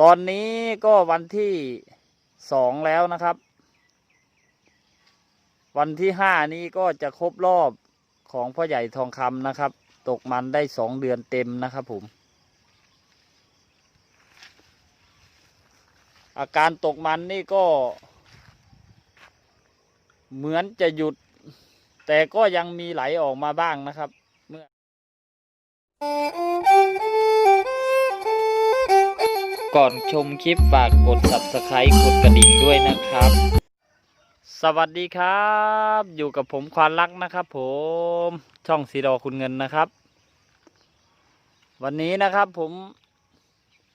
ตอนนี้ก็วันที่สองแล้วนะครับ วันที่ห้านี้ก็จะครบรอบของพ่อใหญ่ทองคำนะครับ ตกมันได้สองเดือนเต็มนะครับผม อาการตกมันนี่ก็ เหมือนจะหยุด แต่ก็ยังมีไหลออกมาบ้างนะครับเมื่อ ก่อนชมคลิปฝากกด subscribe กดกระดิ่งด้วยนะครับ สวัสดีครับ อยู่กับผมควานลักนะครับผมช่องสีดอคุณเงินนะครับ วันนี้นะครับผม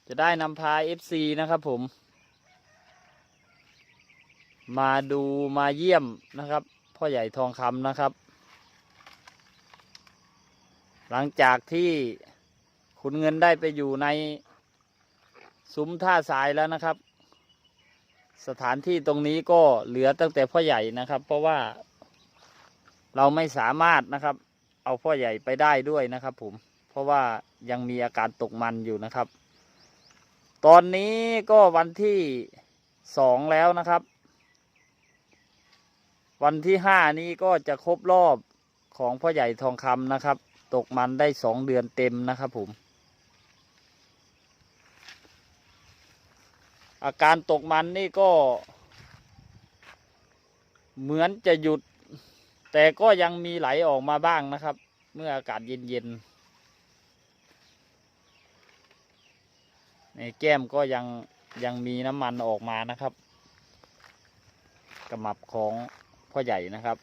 จะได้นำพา FC นะครับผม มาดูมาเยี่ยมนะครับ พ่อใหญ่ทองคำนะครับ หลังจากที่คุณเงินได้ไปอยู่ใน ซุ้มท่าทรายแล้วนะครับ สถานที่ตรงนี้ก็เหลือตั้งแต่พ่อใหญ่นะครับ เพราะว่าเราไม่สามารถนะครับ เอาพ่อใหญ่ไปได้ด้วยนะครับ ผมเพราะว่ายังมีอาการตกมันอยู่นะครับ ตอนนี้ก็วันที่สองแล้วนะครับ วันที่ห้านี้ก็จะครบรอบของพ่อใหญ่ทองคำนะครับ ตกมันได้สองเดือนเต็มนะครับผม อาการตกมันนี่ก็ เหมือนจะหยุด แต่ก็ยังมีไหลออกมาบ้างนะครับ เมื่ออากาศเย็นๆในแก้มก็ยังยังมีน้ำมันออกมานะครับกระหมับของพ่อใหญ่นะครับ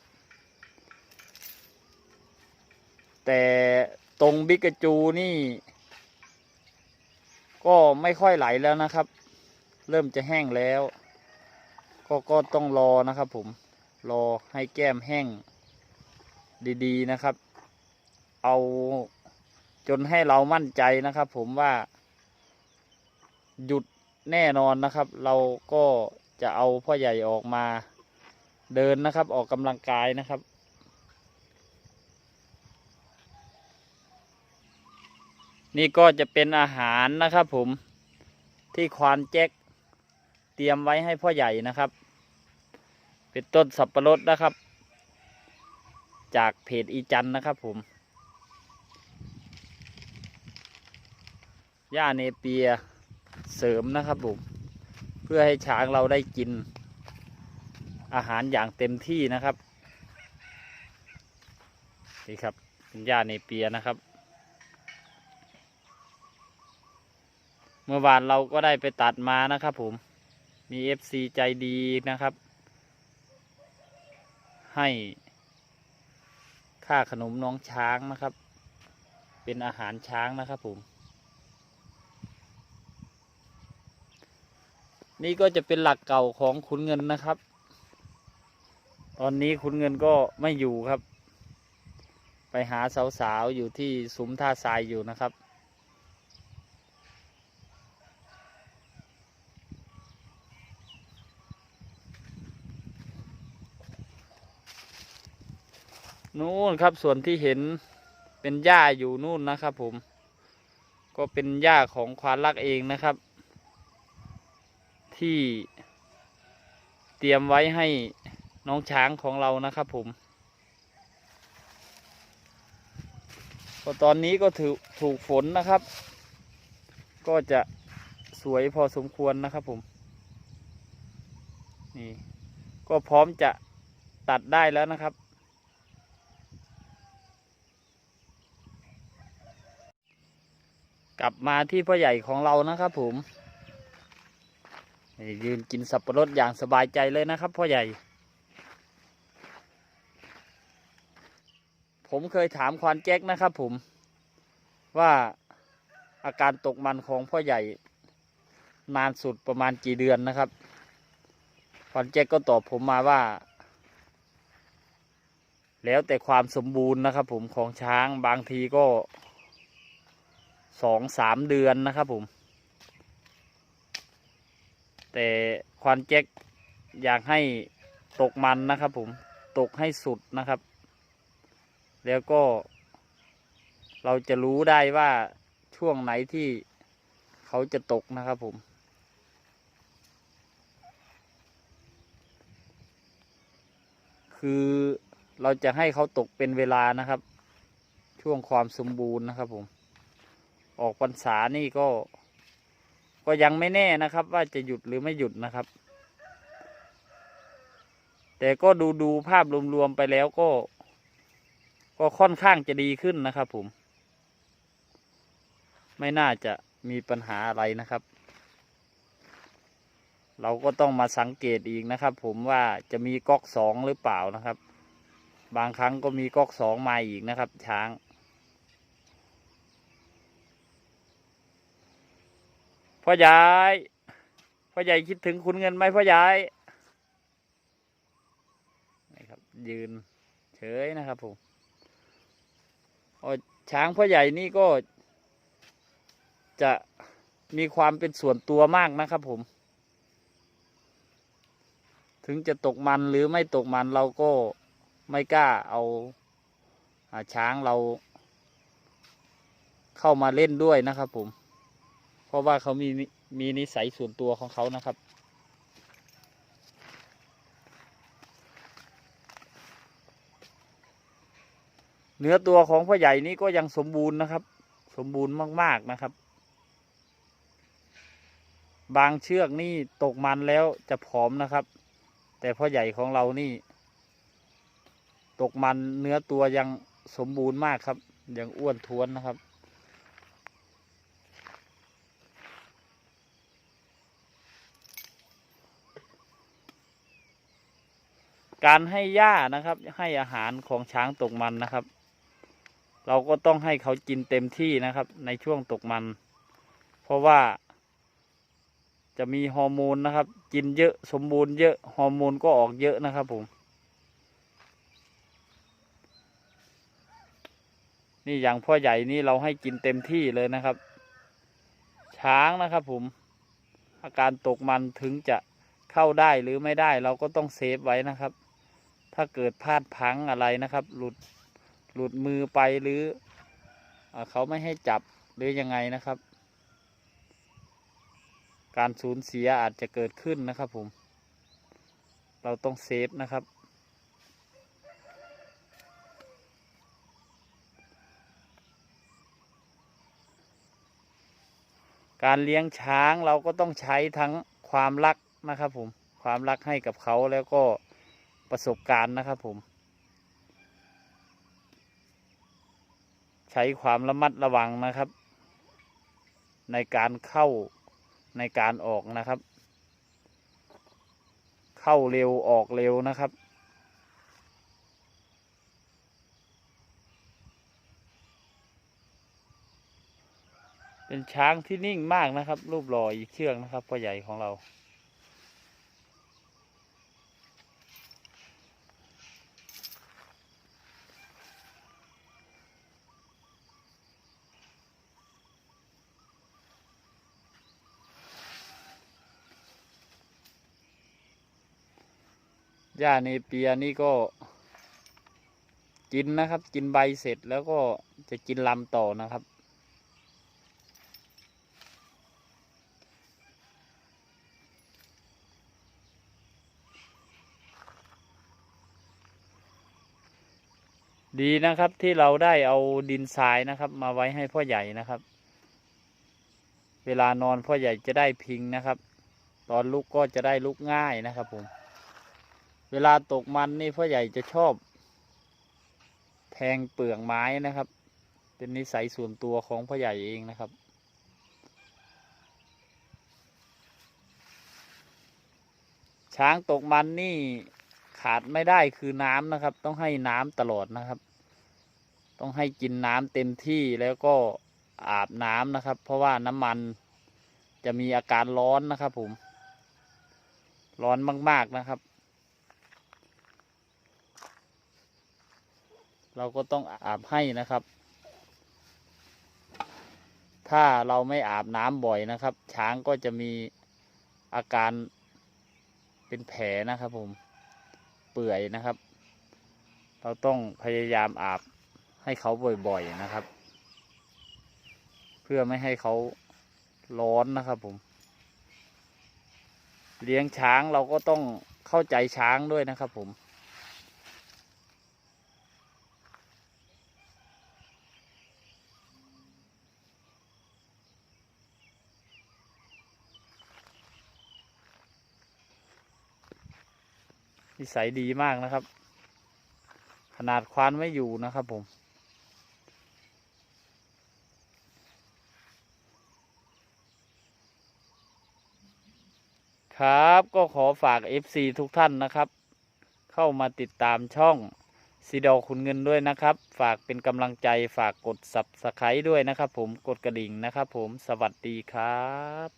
แต่ตรงบิกจูนี่ ก็ไม่ค่อยไหลแล้วนะครับ เริ่มจะแห้งแล้ว ก็ก็ต้องรอนะครับผมรอให้แก้มแห้งดีๆนะครับ เอาจนให้เรามั่นใจนะครับ ผมว่า หยุดแน่นอนนะครับ เราก็จะเอาพ่อใหญ่ออกมาเดินนะครับ ออกกำลังกายนะครับนี่ก็จะเป็นอาหารนะครับผมที่ควานแจ็ค เตรียมไว้ให้พ่อใหญ่นะครับ เป็นต้นสับปะรดนะครับ จากเพจอีจันนะครับผมหญ้าเนเปียเสริมนะครับผมเพื่อให้ช้างเราได้กิน อาหารอย่างเต็มที่นะครับนี่ครับเป็นหญ้าเนเปียนะครับ เมื่อวานเราก็ได้ไปตัดมานะครับผม มี FC ใจดีนะครับ ให้ค่าขนมน้องช้างนะครับ เป็นอาหารช้างนะครับผม นี่ก็จะเป็นหลักเก่าของขุนเงินนะครับ ตอนนี้ขุนเงินก็ไม่อยู่ครับ ไปหาสาวๆอยู่ที่ซุ้มท่าทรายอยู่นะครับ นู่นครับส่วนที่เห็นเป็นหญ้าอยู่นู่นนะครับ ผม ก็เป็นหญ้าของควานลักเองนะครับ ที่เตรียมไว้ให้น้องช้างของเรานะครับ ผมก็ตอนนี้ก็ถือถูกฝนนะครับ ก็จะสวยพอสมควรนะครับผมนี่ก็พร้อมจะตัดได้แล้วนะครับ กลับมาที่พ่อใหญ่ของเรานะครับผมยืนกินสับปะรดอย่างสบายใจเลยนะครับพ่อใหญ่ ผมเคยถามควานแจ็คนะครับผมว่าอาการตกมันของพ่อใหญ่ นานสุดประมาณกี่เดือนนะครับควานแจ็คก็ตอบผมมาว่า แล้วแต่ความสมบูรณ์นะครับผมของช้างบางทีก็ สองสามเดือนนะครับผม แต่ควันแจ็คอยากให้ตกมันนะครับผมตกให้สุดนะครับ แล้วก็ เราจะรู้ได้ว่าช่วงไหนที่เขาจะตกนะครับผมคือเราจะให้เขาตกเป็นเวลานะครับ ช่วงความสมบูรณ์นะครับผม ออกพรรษานี่ก็ ก็ยังไม่แน่นะครับ ว่าจะหยุดหรือไม่หยุดนะครับ แต่ก็ดูดูภาพรวมๆไปแล้วก็ ก็ค่อนข้างจะดีขึ้นนะครับผม ไม่น่าจะมีปัญหาอะไรนะครับ เราก็ต้องมาสังเกตอีกนะครับ ผมว่าจะมีก๊อกสองหรือเปล่านะครับ บางครั้งก็มีก๊อกสองมาอีกนะครับ ช้าง พ่อใหญ่พ่อใหญ่คิดถึงคุณเงินไหมพ่อใหญ่นี่ครับ ยืนเฉยนะครับผมโอ้ช้างพ่อใหญ่นี่ก็ จะมีความเป็นส่วนตัวมากนะครับผม ถึงจะตกมันหรือไม่ตกมันเราก็ไม่กล้าเอาอาช้างเราเข้ามาเล่นด้วยนะครับผม เพราะว่าเขามีมีนิสัยส่วนตัวของเขานะครับ เนื้อตัวของพ่อใหญ่นี้ก็ยังสมบูรณ์นะครับ สมบูรณ์มาก ๆนะครับ บางเชือกนี่ตกมันแล้วจะผอมนะครับ แต่พ่อใหญ่ของเรานี่ ตกมันเนื้อตัวยังสมบูรณ์มากครับ ยังอ้วนท้วนนะครับ การให้หญ้านะครับ ให้อาหารของช้างตกมันนะครับ เราก็ต้องให้เขากินเต็มที่นะครับ ในช่วงตกมัน เพราะว่าจะมีฮอร์โมนนะครับ กินเยอะสมบูรณ์เยอะฮอร์โมนก็ออกเยอะนะครับผม นี่อย่างพ่อใหญ่นี่เราให้กินเต็มที่เลยนะครับ ช้างนะครับผม อาการตกมันถึงจะเข้าได้หรือไม่ได้เราก็ต้องเซฟไว้นะครับ ถ้าเกิดพลาดพังอะไรนะครับ หลุดหลุดมือไปหรืออเขาไม่ให้จับหรือยังไงนะครับ การสูญเสียอาจจะเกิดขึ้นนะครับผม เราต้องเซฟนะครับ การเลี้ยงช้างเราก็ต้องใช้ทั้งความรักนะครับผม ความรักให้กับเขาแล้วก็ ประสบการณ์นะครับผม ใช้ความระมัดระวังนะครับ ในการเข้าในการออกนะครับ เข้าเร็วออกเร็วนะครับ เป็นช้างที่นิ่งมากนะครับ รูปหล่ออีกเชือกนะครับพ่อใหญ่ของเรา หญ้าเนเปียนี่ก็กินนะครับ กินใบเสร็จแล้วก็จะกินลำต่อนะครับ ดีนะครับที่เราได้เอาดินทรายนะครับ มาไว้ให้พ่อใหญ่นะครับ เวลานอนพ่อใหญ่จะได้พิงนะครับ ตอนลุกก็จะได้ลุกง่ายนะครับผม เวลาตกมันนี่พ่อใหญ่จะชอบ แทงเปลืองไม้นะครับ เป็นนิสัยส่วนตัวของพ่อใหญ่เองนะครับ ช้างตกมันนี่ขาดไม่ได้คือน้ำนะครับ ต้องให้น้ำตลอดนะครับ ต้องให้กินน้ำเต็มที่แล้วก็อาบน้ำนะครับ เพราะว่าน้ำมันจะมีอาการร้อนนะครับผม ร้อนมาก ๆนะครับ เราก็ต้องอาบให้นะครับ ถ้าเราไม่อาบน้ำบ่อยนะครับ ช้างก็จะมีอาการเป็นแผลนะครับผมเปื่อยนะครับ เราต้องพยายามอาบให้เขาบ่อยๆนะครับ เพื่อไม่ให้เขาร้อนนะครับผม เลี้ยงช้างเราก็ต้องเข้าใจช้างด้วยนะครับผม นิสัยดีมากนะครับ ขนาดควานไม่อยู่นะครับผม ครับก็ขอฝาก FC ทุกท่านนะครับ เข้ามาติดตามช่องซีดอคุณเงินด้วยนะครับ ฝากเป็นกำลังใจฝากกด Subscribe ด้วยนะครับผมกดกระดิ่งนะครับผมสวัสดีครับ